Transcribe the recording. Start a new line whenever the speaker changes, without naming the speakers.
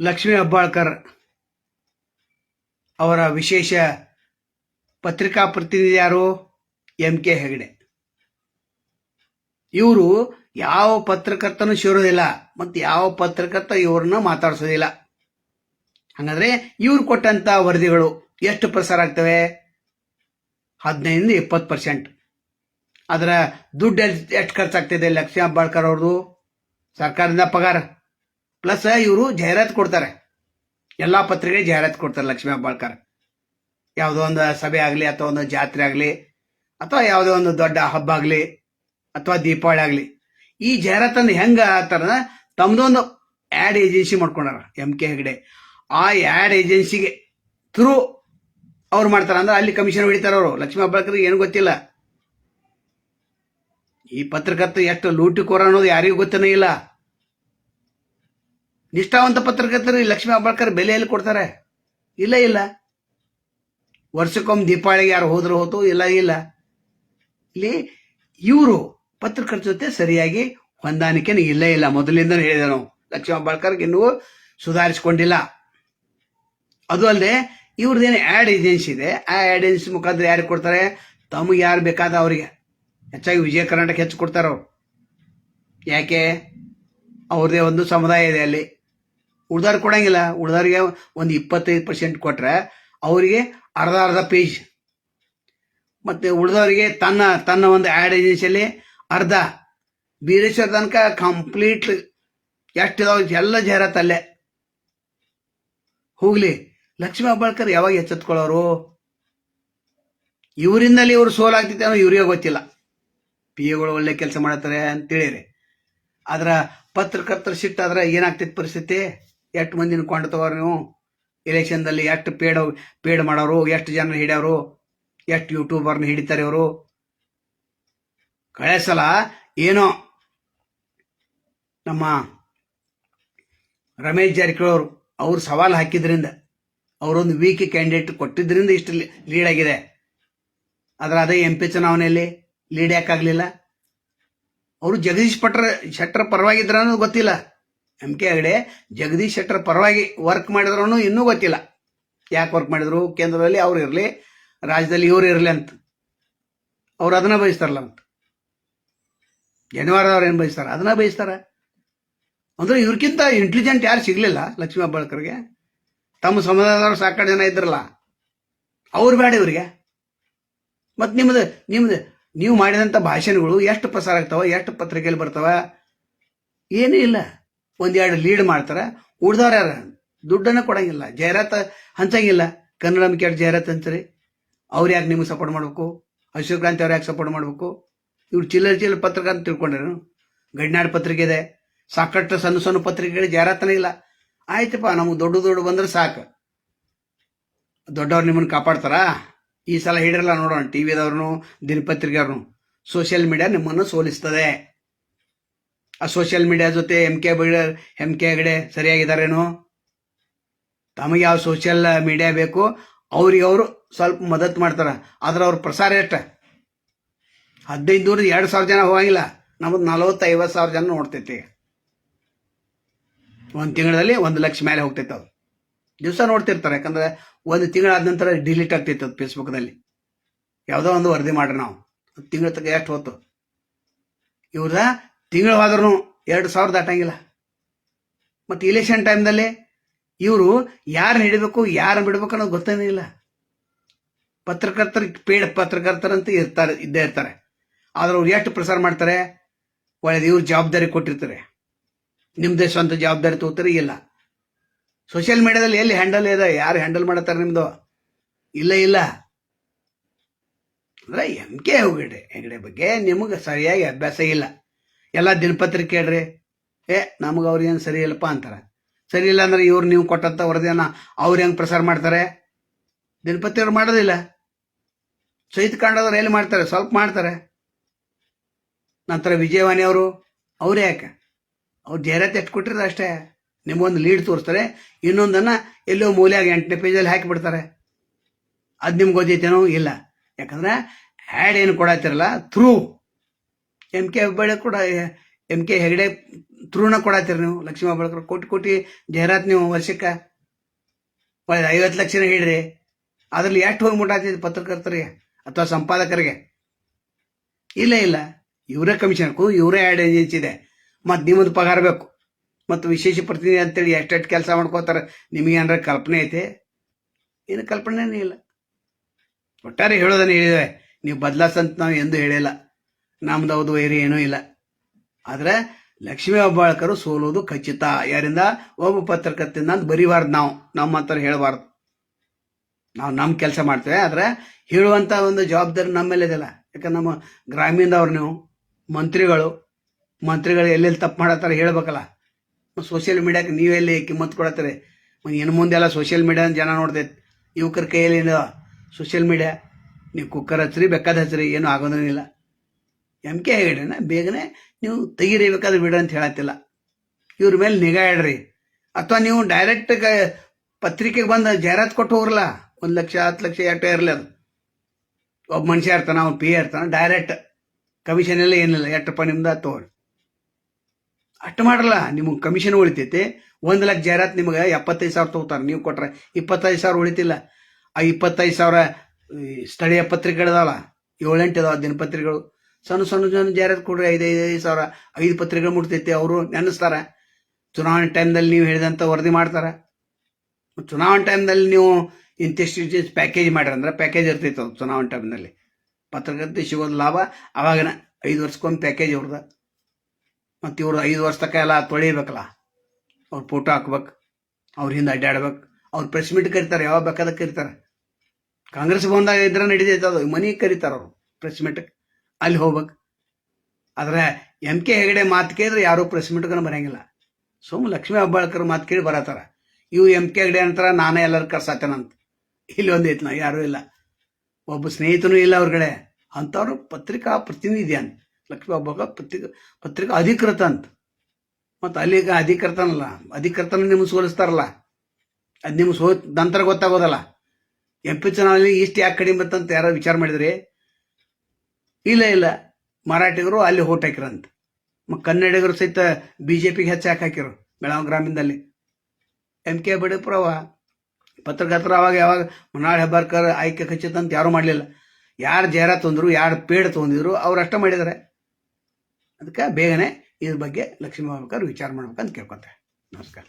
ಲಕ್ಷ್ಮೀ ಅಬ್ಬಾಳ್ಕರ್ ಅವರ ವಿಶೇಷ ಪತ್ರಿಕಾ ಪ್ರತಿನಿಧಿ ಯಾರು? M K Hegde. ಇವರು ಯಾವ ಪತ್ರಕರ್ತನೂ ಸೇರೋದಿಲ್ಲ, ಮತ್ತು ಯಾವ ಪತ್ರಕರ್ತ ಇವ್ರನ್ನ ಮಾತಾಡ್ಸೋದಿಲ್ಲ. ಹಾಗಾದ್ರೆ ಇವ್ರು ಕೊಟ್ಟಂತ ವರದಿಗಳು ಎಷ್ಟು ಪ್ರಸಾರ ಆಗ್ತವೆ? ಹದಿನೈದು ಇಪ್ಪತ್ತು ಪರ್ಸೆಂಟ್ ಅದರ ದುಡ್ಡು ಎಷ್ಟು ಖರ್ಚಾಗ್ತಿದೆ ಲಕ್ಷ್ಮೀ ಅಬ್ಬಾಳ್ಕರ್ ಅವ್ರದ್ದು ಸರ್ಕಾರದಿಂದ ಪಗಾರ. ಪ್ಲಸ್ ಇವರು ಜಾಹೀರಾತು ಕೊಡ್ತಾರೆ. ಎಲ್ಲ ಪತ್ರಿಕೆ ಜಾಹೀರಾತು ಕೊಡ್ತಾರೆ ಲಕ್ಷ್ಮೀ ಹೆಬ್ಬಾಳ್ಕರ್. ಯಾವುದೋ ಒಂದು ಸಭೆ ಆಗಲಿ ಅಥವಾ ಒಂದು ಜಾತ್ರೆ ಆಗಲಿ ಅಥವಾ ಯಾವುದೋ ಒಂದು ದೊಡ್ಡ ಹಬ್ಬ ಆಗಲಿ ಅಥವಾ ದೀಪಾವಳಿ ಆಗಲಿ, ಈ ಜಾಹೀರಾತನ್ನು ಹೆಂಗ ಆತರ ತಮ್ಮದೊಂದು ಆ್ಯಡ್ ಏಜೆನ್ಸಿ ಮಾಡ್ಕೊಂಡಾರ ಎಂ ಕೆ ಹೆಗಡೆ. ಆ ಆ್ಯಡ್ ಏಜೆನ್ಸಿಗೆ ಥ್ರೂ ಅವ್ರು ಮಾಡ್ತಾರ. ಅಂದ್ರೆ ಅಲ್ಲಿ ಕಮಿಷನ್ ಹೊಡಿತಾರೆ ಅವರು. ಲಕ್ಷ್ಮೀ ಹಬ್ಬಾಳ್ಕರ್ಗೆ ಏನು ಗೊತ್ತಿಲ್ಲ. ಈ ಪತ್ರಕರ್ತ ಎಷ್ಟು ಲೂಟಿಕೋರ ಅನ್ನೋದು ಯಾರಿಗೂ ಗೊತ್ತನೇ ಇಲ್ಲ. ನಿಷ್ಠಾವಂತ ಪತ್ರಕರ್ತರು ಲಕ್ಷ್ಮೀ ಹೆಬ್ಬಾಳ್ಕರ್ ಬೆಲೆಯಲ್ಲಿ ಕೊಡ್ತಾರೆ. ಇಲ್ಲ ಇಲ್ಲ. ವರ್ಷಕ್ಕೊಮ್ಮೆ ದೀಪಾವಳಿಗೆ ಯಾರು ಹೋದ್ರು ಹೋತು, ಇಲ್ಲ ಇಲ್ಲ. ಇಲ್ಲಿ ಇವರು ಪತ್ರಕರ್ತರ ಜೊತೆ ಸರಿಯಾಗಿ ಹೊಂದಾಣಿಕೆ ಇಲ್ಲ ಇಲ್ಲ. ಮೊದಲಿಂದ ಹೇಳಿದೆ ನಾವು, ಲಕ್ಷ್ಮೀ ಹೆಬ್ಬಾಳ್ಕರ್ಗೆ ಇನ್ನೂ ಸುಧಾರಿಸಿಕೊಂಡಿಲ್ಲ. ಅದು ಅಲ್ಲದೆ ಇವ್ರದ್ದೇನು ಆ್ಯಡ್ ಏಜೆನ್ಸಿ ಇದೆ. ಆ ಆ್ಯಡ್ ಏಜೆನ್ಸಿ ಮುಖಾಂತರ ಯಾರಿಗೆ ಕೊಡ್ತಾರೆ? ತಮಗೆ ಯಾರು ಬೇಕಾದ ಅವರಿಗೆ. ಹೆಚ್ಚಾಗಿ ವಿಜಯ ಕರ್ನಾಟಕ ಹೆಚ್ಚು ಕೊಡ್ತಾರೆ ಅವ್ರು. ಯಾಕೆ? ಅವ್ರದೇ ಒಂದು ಸಮುದಾಯ ಇದೆ ಅಲ್ಲಿ. ಉಳ್ದವ್ರಿಗೆ ಕೊಡಂಗಿಲ್ಲ. ಉಳ್ದವ್ರಿಗೆ ಒಂದು ಇಪ್ಪತ್ತೈದು ಪರ್ಸೆಂಟ್ ಕೊಟ್ರೆ ಅವರಿಗೆ ಅರ್ಧ ಅರ್ಧ ಪೇಜ್ ಮತ್ತೆ ಉಳಿದವರಿಗೆ ತನ್ನ ತನ್ನ ಒಂದು ಆ್ಯಡ್ ಏಜೆನ್ಸಿಯಲ್ಲಿ ಅರ್ಧ. ಬೀರೇಶ್ವರ ತನಕ ಕಂಪ್ಲೀಟ್ ಎಷ್ಟಿದಾವ ಎಲ್ಲ ಜಾಹೀರಾತಲ್ಲೇ ಹೋಗ್ಲಿ. ಲಕ್ಷ್ಮೀ ಹೆಬ್ಬಾಳ್ಕರ್ ಯಾವಾಗ ಎಚ್ಚೆತ್ಕೊಳ್ಳೋರು? ಇವರಿಂದಲೇ ಇವರು ಸೋಲಾಗ್ತೈತೆ ಅನ್ನೋ ಇವ್ರಿಗೆ ಗೊತ್ತಿಲ್ಲ. ಪಿ ಎಗಳು ಒಳ್ಳೆ ಕೆಲಸ ಮಾಡತ್ತಾರೆ ಅಂತೇಳಿರಿ ಆದ್ರ ಪತ್ರಕರ್ತರ ಸಿಟ್ಟಾದ್ರೆ ಏನಾಗ್ತೈತೆ ಪರಿಸ್ಥಿತಿ? ಎಷ್ಟು ಮಂದಿನ ಕೊಂಡು ತಗೋರು ನೀವು? ಎಲೆಕ್ಷನ್ದಲ್ಲಿ ಎಷ್ಟು ಪೇಡ್ ಪೇಡ್ ಮಾಡೋರು, ಎಷ್ಟು ಜನ ಹಿಡಿಯೋರು ಎಷ್ಟು ಯೂಟ್ಯೂಬರ್ನ ಹಿಡಿತಾರೆ ಇವರು? ಕಳೆ ಸಲ ಏನೋ ನಮ್ಮ ರಮೇಶ್ ಜಾರಕಿಹೊಳಿ ಅವರು, ಅವ್ರು ಸವಾಲು ಹಾಕಿದ್ರಿಂದ, ಅವರೊಂದು ವೀಕ್ ಕ್ಯಾಂಡಿಡೇಟ್ ಕೊಟ್ಟಿದ್ರಿಂದ ಇಷ್ಟು ಲೀಡ್ ಆಗಿದೆ. ಆದ್ರೆ ಅದೇ ಎಂ ಪಿ ಚುನಾವಣೆಯಲ್ಲಿ ಲೀಡ್ ಯಾಕಾಗಲಿಲ್ಲ ಅವರು ಜಗದೀಶ್ ಪಟ್ರ ಶೆಟ್ಟರ್ ಪರವಾಗಿದ್ರ ಅನ್ನೋದು ಗೊತ್ತಿಲ್ಲ. ಎಂ ಕೆ ಹೆಗಡೆ ಜಗದೀಶ್ ಶೆಟ್ಟರ್ ಪರವಾಗಿ ವರ್ಕ್ ಮಾಡಿದ್ರು ಇನ್ನೂ ಗೊತ್ತಿಲ್ಲ. ಯಾಕೆ ವರ್ಕ್ ಮಾಡಿದ್ರು? ಕೇಂದ್ರದಲ್ಲಿ ಅವ್ರು ಇರಲಿ, ರಾಜ್ಯದಲ್ಲಿ ಇವ್ರು ಇರಲಿ ಅಂತ. ಅವ್ರು ಅದನ್ನ ಬಯಸ್ತಾರಲ್ಲ ಅಂತ. ಜನಿವಾರದವ್ರು ಏನು ಬಯಸ್ತಾರ? ಅದನ್ನ ಬಯಸ್ತಾರೆ. ಅಂದ್ರೆ ಇವ್ರಕ್ಕಿಂತ ಇಂಟೆಲಿಜೆಂಟ್ ಯಾರು ಸಿಗಲಿಲ್ಲ ಲಕ್ಷ್ಮೀ ಹೆಬ್ಬಾಳ್ಕರ್ಗೆ ತಮ್ಮ ಸಮುದಾಯದವ್ರು ಸಾಕಷ್ಟು ಜನ ಇದ್ರಲ್ಲ. ಅವ್ರು ಬೇಡ ಇವ್ರಿಗೆ. ಮತ್ತು ನಿಮ್ಮದು ನಿಮ್ದು, ನೀವು ಮಾಡಿದಂಥ ಭಾಷಣಗಳು ಎಷ್ಟು ಪ್ರಸಾರ ಆಗ್ತಾವೆ, ಎಷ್ಟು ಪತ್ರಿಕೆಯಲ್ಲಿ ಬರ್ತಾವೆ, ಏನೂ ಇಲ್ಲ. ಒಂದೆರಡು ಲೀಡ್ ಮಾಡ್ತಾರೆ. ಉಳ್ದವ್ರು ಯಾರ? ದುಡ್ಡನ್ನು ಕೊಡಂಗಿಲ್ಲ. ಜಾಹೀರಾತು ಹಂಚಂಗಿಲ್ಲ. ಕನ್ನಡ ಕೇಳಿ ಜಾಹೀರಾತು ಹಂಚ್ರಿ. ಅವ್ರು ಯಾಕೆ ನಿಮ್ಗೆ ಸಪೋರ್ಟ್ ಮಾಡಬೇಕು? ಅಶೋಕ್ ಕ್ರಾಂತಿ ಅವ್ರು ಯಾಕೆ ಸಪೋರ್ಟ್ ಮಾಡಬೇಕು? ಇವ್ರು ಚಿಲ್ಲರ್ ಚಿಲ್ಲರ್ ಪತ್ರಿಕೆ ಅಂತ ತಿಳ್ಕೊಂಡ್ರು. ಗಡಿನಾಡು ಪತ್ರಿಕೆ ಇದೆ. ಸಾಕಷ್ಟು ಸಣ್ಣ ಸಣ್ಣ ಪತ್ರಿಕೆಗಳು ಜಾಹೀರಾತನೇ ಇಲ್ಲ. ಆಯ್ತಪ್ಪ, ನಮಗೆ ದೊಡ್ಡ ದೊಡ್ಡ ಬಂದ್ರೆ ಸಾಕು. ದೊಡ್ಡವ್ರು ನಿಮ್ಮನ್ನು ಕಾಪಾಡ್ತಾರಾ? ಈ ಸಲ ಹಿಡಿರಲ್ಲ ನೋಡೋಣ. ಟಿ ವಿದವ್ರನ್ನು ದಿನಪತ್ರಿಕೆಯವ್ರನ್ನು ಸೋಷಿಯಲ್ ಮೀಡಿಯಾ ನಿಮ್ಮನ್ನು ಸೋಲಿಸ್ತದೆ. ಆ ಸೋಷಿಯಲ್ ಮೀಡಿಯಾ ಜೊತೆ ಎಂ ಕೆ ಬಿಡ ಎಂ ಕೆ ಹೆಗಡೆ ಸರಿಯಾಗಿದ್ದಾರೇನು? ತಮಗೆ ಯಾವ ಸೋಷಿಯಲ್ ಮೀಡಿಯಾ ಬೇಕು, ಅವ್ರಿಗೆ ಅವರು ಸ್ವಲ್ಪ ಮದತ್ ಮಾಡ್ತಾರೆ. ಆದ್ರೆ ಅವ್ರ ಪ್ರಸಾರ ಎಷ್ಟು? ಹದಿನೈದು ನೂರದ ಎರಡು ಸಾವಿರ ಜನ ಹೋಗಂಗಿಲ್ಲ. ನಮ್ಮದು ನಲವತ್ತು ಐವತ್ತು ಸಾವಿರ ಜನ ನೋಡ್ತೈತಿ ಒಂದು ತಿಂಗಳಲ್ಲಿ ಒಂದು ಲಕ್ಷ ಮೇಲೆ ಹೋಗ್ತೈತೆ ಅದು ದಿವಸ ನೋಡ್ತಿರ್ತಾರೆ. ಯಾಕಂದ್ರೆ ಒಂದು ತಿಂಗಳಾದ ನಂತರ ಡಿಲೀಟ್ ಆಗ್ತೈತೆ ಅದು ಫೇಸ್ಬುಕ್ನಲ್ಲಿ ಯಾವುದೋ ಒಂದು ವರದಿ ಮಾಡ್ರಿ ನಾವು. ತಿಂಗಳ ತಗ ಎಷ್ಟು ಹೊತ್ತು ಇವ್ರದ ತಿಂಗಳು ಹೋದ್ರೂ ಎರಡು ಸಾವಿರ ದಾಟಂಗಿಲ್ಲ. ಮತ್ತು ಇಲೆಕ್ಷನ್ ಟೈಮ್ದಲ್ಲಿ ಇವರು ಯಾರನ್ನ ಹಿಡಿಬೇಕು ಯಾರನ್ನ ಬಿಡಬೇಕು ಅನ್ನೋದು ಗೊತ್ತೇನೇ ಇಲ್ಲ ಪತ್ರಕರ್ತರಿಗೆ ಪೇಡ್ ಪತ್ರಕರ್ತರಂತ ಇರ್ತಾರೆ, ಇದ್ದೇ ಇರ್ತಾರೆ. ಆದ್ರೆ ಅವ್ರು ಎಷ್ಟು ಪ್ರಸಾರ ಮಾಡ್ತಾರೆ? ಒಳ್ಳೆದು ಇವ್ರು ಜವಾಬ್ದಾರಿ ಕೊಟ್ಟಿರ್ತಾರೆ. ನಿಮ್ಮದೇ ಸ್ವಂತ ಜವಾಬ್ದಾರಿ ತಗೋತಾರೆ, ಇಲ್ಲ. ಸೋಷಿಯಲ್ ಮೀಡಿಯಾದಲ್ಲಿ ಎಲ್ಲಿ ಹ್ಯಾಂಡಲ್ ಇದೆ, ಯಾರು ಹ್ಯಾಂಡಲ್ ಮಾಡತ್ತಾರೆ ನಿಮ್ಮದು ಇಲ್ಲ ಇಲ್ಲ. ಅಂದ್ರೆ ಎಂ ಕೆ ಹೆಗಡೆ ಹೆಗಡೆ ಬಗ್ಗೆ ನಿಮಗೆ ಸರಿಯಾಗಿ ಅಭ್ಯಾಸ ಇಲ್ಲ. ಎಲ್ಲ ದಿನಪತ್ರಿಕೆ ಹೇಳ್ರಿ ಏ, ನಮಗೆ ಅವ್ರಿಗೇನು ಸರಿ ಇಲ್ಲಪ್ಪ ಅಂತಾರೆ. ಸರಿ ಇಲ್ಲ ಅಂದ್ರೆ ಇವ್ರು ನೀವು ಕೊಟ್ಟಂತ ವರದಿಯನ್ನ ಅವ್ರು ಹೆಂಗೆ ಪ್ರಸಾರ ಮಾಡ್ತಾರೆ? ದಿನಪತ್ರಿಕೆಯವ್ರು ಮಾಡೋದಿಲ್ಲ. ಸಹಿತ ಕಾಂಡದವ್ರು ಎಲ್ಲಿ ಮಾಡ್ತಾರೆ? ಸ್ವಲ್ಪ ಮಾಡ್ತಾರೆ. ನಂತರ ವಿಜಯವಾಣಿ ಅವರು, ಅವ್ರು ಯಾಕೆ? ಅವ್ರು ಜಾಹೀರಾತು ಎಷ್ಟು ಕೊಟ್ಟಿರೋದು ಅಷ್ಟೇ. ನಿಮ್ಮೊಂದು ಲೀಡ್ ತೋರಿಸ್ತಾರೆ. ಇನ್ನೊಂದನ್ನು ಎಲ್ಲೋ ಮೂಲೆಯಾಗಿ ಎಂಟನೇ ಪೇಜಲ್ಲಿ ಹಾಕಿಬಿಡ್ತಾರೆ ಅದು ನಿಮ್ಗೆ ಗೊತ್ತೈತೇನೋ ಇಲ್ಲ. ಯಾಕಂದ್ರೆ ಆ್ಯಡ್ ಏನು ಕೊಡತ್ತಿರಲ್ಲ ಥ್ರೂ. ಎಂ ಕೆ ಹೆಬ್ಬಾಳೆ ಕೂಡ ಎಂ ಕೆ ಹೆಗಡೆ ತೃಣ ಕೊಡತ್ತೀರಿ ನೀವು, ಲಕ್ಷ್ಮೀ ಹೆಬ್ಬಾಳ್ಕರ್ ಕೋಟಿ ಕೋಟಿ ಜಾಹೀರಾತ್ ನೀವು ವರ್ಷಕ್ಕೆ ಐವತ್ತು ಲಕ್ಷನ ಹೇಳ್ರಿ. ಅದ್ರಲ್ಲಿ ಎಷ್ಟು ಹೋಗಿ ಮುಟ್ಟಾತಿದ್ ಪತ್ರಕರ್ತರಿಗೆ ಅಥವಾ ಸಂಪಾದಕರಿಗೆ? ಇಲ್ಲ ಇಲ್ಲ. ಇವರೇ ಕಮಿಷನ್ ಕೂ, ಇವರೇ ಆ್ಯಡ್ ಏಜೆನ್ಸಿ ಇದೆ. ಮತ್ತು ನಿಮ್ಮದು ಪಗಾರ ಬೇಕು. ಮತ್ತು ವಿಶೇಷ ಪ್ರತಿನಿಧಿ ಅಂತೇಳಿ ಎಷ್ಟೆಷ್ಟು ಕೆಲಸ ಮಾಡ್ಕೋತಾರೆ, ನಿಮಗೆ ಏನಾರ ಕಲ್ಪನೆ ಐತೆ? ಏನು ಕಲ್ಪನೆನೇ ಇಲ್ಲ. ಒಟ್ಟಾರೆ ಹೇಳೋದನ್ನು ಹೇಳಿದೆ ನೀವು ಬದಲಾಸಂತ ನಾವು ಎಂದೂ ಹೇಳಿಲ್ಲ. ನಮ್ದು ಹೌದು ವೈರಿ ಏನೂ ಇಲ್ಲ. ಆದ್ರೆ ಲಕ್ಷ್ಮೀ ಹೆಬ್ಬಾಳ್ಕರು ಸೋಲೋದು ಖಚಿತ. ಯಾರಿಂದ? ಒಬ್ಬ ಪತ್ರಕರ್ತೆಯಿಂದ ಅಂತ ಬರೀಬಾರ್ದು ನಾವು. ನಮ್ಮ ಹತ್ರ ಹೇಳಬಾರ್ದು. ನಾವು ನಮ್ಮ ಕೆಲಸ ಮಾಡ್ತೇವೆ, ಆದ್ರೆ ಹೇಳುವಂತ ಒಂದು ಜವಾಬ್ದಾರಿ ನಮ್ಮ ಮೇಲೆ ಯಾಕಂದ್ರೆ ನಮ್ಮ ಗ್ರಾಮೀಣದವ್ರು ನೀವು, ಮಂತ್ರಿಗಳು ಮಂತ್ರಿಗಳು ಎಲ್ಲೆಲ್ಲಿ ತಪ್ಪು ಮಾಡತ್ತಾರ ಹೇಳ್ಬೇಕಲ್ಲ. ಸೋಷಿಯಲ್ ಮೀಡಿಯಾಕ್ಕೆ ನೀವೆಲ್ಲಿ ಕಿಮ್ಮತ್ ಕೊಡತ್ತೀರಿ? ಇನ್ನು ಮುಂದೆಲ್ಲ ಸೋಷಿಯಲ್ ಮೀಡಿಯಾ ಜನ ನೋಡ್ತೈತೆ. ಯುವಕರ ಕೈಯಲ್ಲಿ ಸೋಷಿಯಲ್ ಮೀಡಿಯಾ, ನೀವು ಕುಕ್ಕರ್ ಹಚ್ಚರಿ, ಬೆಕ್ಕದ ಹಚ್ಚರಿ, ಏನು ಆಗೋದೇನಿಲ್ಲ ಎಂ ಕೆ ಹೆಗಡೆನ ಬೇಗನೆ ನೀವು ತೆಗಿರಿಬೇಕಾದ್ರೆ ಬಿಡ ಅಂತ ಹೇಳತ್ತಿಲ್ಲ. ಇವ್ರ ಮೇಲೆ ನಿಗಾ ಇಡ್ರಿ. ಅಥವಾ ನೀವು ಡೈರೆಕ್ಟ್ ಪತ್ರಿಕೆಗೆ ಬಂದು ಜಾಹೀರಾತು ಕೊಟ್ಟು ಹೋಗ್ರಲ್ಲ. ಒಂದು ಲಕ್ಷ, ಹತ್ತು ಲಕ್ಷ ಎಷ್ಟೇ ಇರಲಿ ಅದು. ಒಬ್ಬ ಮನುಷ್ಯ ಇರ್ತಾನ, ಅವ್ನು ಪಿ ಇರ್ತಾನ ಡೈರೆಕ್ಟ್ ಕಮಿಷನ್ ಎಲ್ಲ ಏನಿಲ್ಲ. ಎಷ್ಟು ರೂಪಾಯಿ ನಿಮ್ದು ತಗೊಳ್ಳಿ. ಅಷ್ಟು ಮಾಡ್ರಲ್ಲ, ನಿಮಗೆ ಕಮಿಷನ್ ಉಳಿತೈತಿ. ಒಂದು ಲಕ್ಷ ಜಾಹೀರಾತು ನಿಮಗೆ ಎಪ್ಪತ್ತೈದು ಸಾವಿರ ತಗೋತಾರೆ. ನೀವು ಕೊಟ್ರೆ ಇಪ್ಪತ್ತೈದು ಸಾವಿರ ಉಳಿತಿಲ್ಲ. ಆ ಇಪ್ಪತ್ತೈದು ಸಾವಿರ ಸ್ಥಳೀಯ ಪತ್ರಿಕೆಗಳಿದಾವಲ್ಲ ಏಳೆಂಟು ಇದಾವೆ ದಿನಪತ್ರಿಕೆಗಳು. ಸಣ್ಣ ಸಣ್ಣ ಜನ ಜಾಹೀರಾತು ಕೊಡ್ರಿ, ಐದು ಐದು ಐದು ಸಾವಿರ, ಐದು ಪತ್ರಿಕೆಗಳು ಮುಟ್ತೈತಿ, ಅವರು ನೆನೆಸ್ತಾರೆ. ಚುನಾವಣೆ ಟೈಮ್ದಲ್ಲಿ ನೀವು ಹೇಳಿದಂಥ ವರದಿ ಮಾಡ್ತಾರೆ. ಚುನಾವಣೆ ಟೈಮ್ದಲ್ಲಿ ನೀವು ಇಂತಿಷ್ಟು ಪ್ಯಾಕೇಜ್ ಮಾಡ್ರಿ ಅಂದ್ರೆ ಪ್ಯಾಕೇಜ್ ಇರ್ತೈತೆ ಅದು ಚುನಾವಣೆ ಟೈಮ್ನಲ್ಲಿ ಪತ್ರಕರ್ತೆ ಸಿಗೋದು ಲಾಭ, ಅವಾಗನ ಐದು ವರ್ಷಕ್ಕೊಂದು ಪ್ಯಾಕೇಜ್ ಇವ್ರದ್ದು. ಮತ್ತು ಇವ್ರು ಐದು ವರ್ಷ ತನಕ ಎಲ್ಲ ತೊಳಿಬೇಕಲ್ಲ. ಅವ್ರ ಫೋಟೋ ಹಾಕ್ಬೇಕು, ಅವ್ರ ಹಿಂದೆ ಅಡ್ಡಾಡ್ಬೇಕು ಅವ್ರು ಪ್ರೆಸ್ ಮೀಟ್ ಕರೀತಾರೆ, ಯಾವಾಗ ಬೇಕಾದಾಗ ಕರೀತಾರೆ. ಕಾಂಗ್ರೆಸ್ ಬಂದಾಗ ಇದ್ರೆ ನಡೀತೈತೆ ಅದು, ಮನೆಗೆ ಕರೀತಾರೆ ಅವರು ಪ್ರೆಸ್ ಮೀಟ್ಗೆ ಅಲ್ಲಿ ಹೋಗ್ಬೇಕು. ಆದ್ರೆ ಎಂ ಕೆ ಹೆಗಡೆ ಮಾತು ಕೇಳಿದ್ರೆ ಯಾರೂ ಪ್ರೆಸ್ ಮೀಟ್ಗೂ ಬರಂಗಿಲ್ಲ. ಸುಮ್ಮ ಲಕ್ಷ್ಮೀ ಹೆಬ್ಬಾಳ್ಕರ್ ಮಾತು ಕೇಳಿ ಬರತ್ತಾರ. ಇವು ಎಂ ಕೆ ಹೆಗಡೆ ಅಂತಾರ, ನಾನೇ ಎಲ್ಲರೂ ಕರ್ಸಾತೇನಂತ ಇಲ್ಲಿ ಒಂದೈತಿ ನಾ ಯಾರೂ ಇಲ್ಲ. ಒಬ್ಬ ಸ್ನೇಹಿತನೂ ಇಲ್ಲ ಅವ್ರಗಡೆ ಅಂಥವ್ರು ಪತ್ರಿಕಾ ಪ್ರತಿನಿಧಿ ಅಂತ. ಲಕ್ಷ್ಮೀ ಹೆಬ್ಬಾಳ್ಕರ್ ಪತ್ರಿಕಾ ಪತ್ರಿಕಾ ಅಧಿಕೃತ ಅಂತ. ಮತ್ತು ಅಲ್ಲಿ ಅಧಿಕೃತನಲ್ಲ, ಅಧಿಕೃತನ ನಿಮ್ಗೆ ಸೋಲಿಸ್ತಾರಲ್ಲ. ಅದು ನಿಮ್ಗೆ ಸೋ ನಂತರ ಗೊತ್ತಾಗೋದಲ್ಲ. ಎಂ ಪಿ ಚುನಾವಣೆ ಇಷ್ಟು ಯಾಕೆ ಕಡಿಮೆ ಬಂತಂತ ಯಾರೋ ವಿಚಾರ ಮಾಡಿದ್ರಿ. ಇಲ್ಲ ಇಲ್ಲ. ಮರಾಠಿಗರು ಅಲ್ಲಿ ಹಾಕಿರಂತ ಮ ಕನ್ನಡಿಗರು ಸಹಿತ ಬಿ ಜೆ ಪಿಗೆ ಹೆಚ್ಚು ಯಾಕೆ ಹಾಕಿರು ಬೆಳಗಾವಿ ಗ್ರಾಮೀಣದಲ್ಲಿ. ಎಂ ಕೆ ಬಡಿಪುರವ ಪತ್ರಕರ್ತರು ಅವಾಗ ಯಾವಾಗ ಮನಾಳ್ ಹೆಬ್ಬಾರ್ಕರ್ ಆಯ್ಕೆ ಖಚಿತ ಅಂತ ಯಾರೂ ಮಾಡಲಿಲ್ಲ. ಯಾರು ಜೇರ ತೊಂದರು, ಯಾರು ಪೇಡ್ ತೊಗೊಂಡಿದ್ರು ಅವ್ರು ಅಷ್ಟ ಮಾಡಿದ್ದಾರೆ ಅದಕ್ಕೆ ಬೇಗನೆ ಇದ್ರ ಬಗ್ಗೆ ಲಕ್ಷ್ಮೀ ಮಾಡ್ಬೇಕಾದ್ರೆ ವಿಚಾರ ಮಾಡ್ಬೇಕಂತ ಕೇಳ್ಕೊತಾರೆ ನಮಸ್ಕಾರ.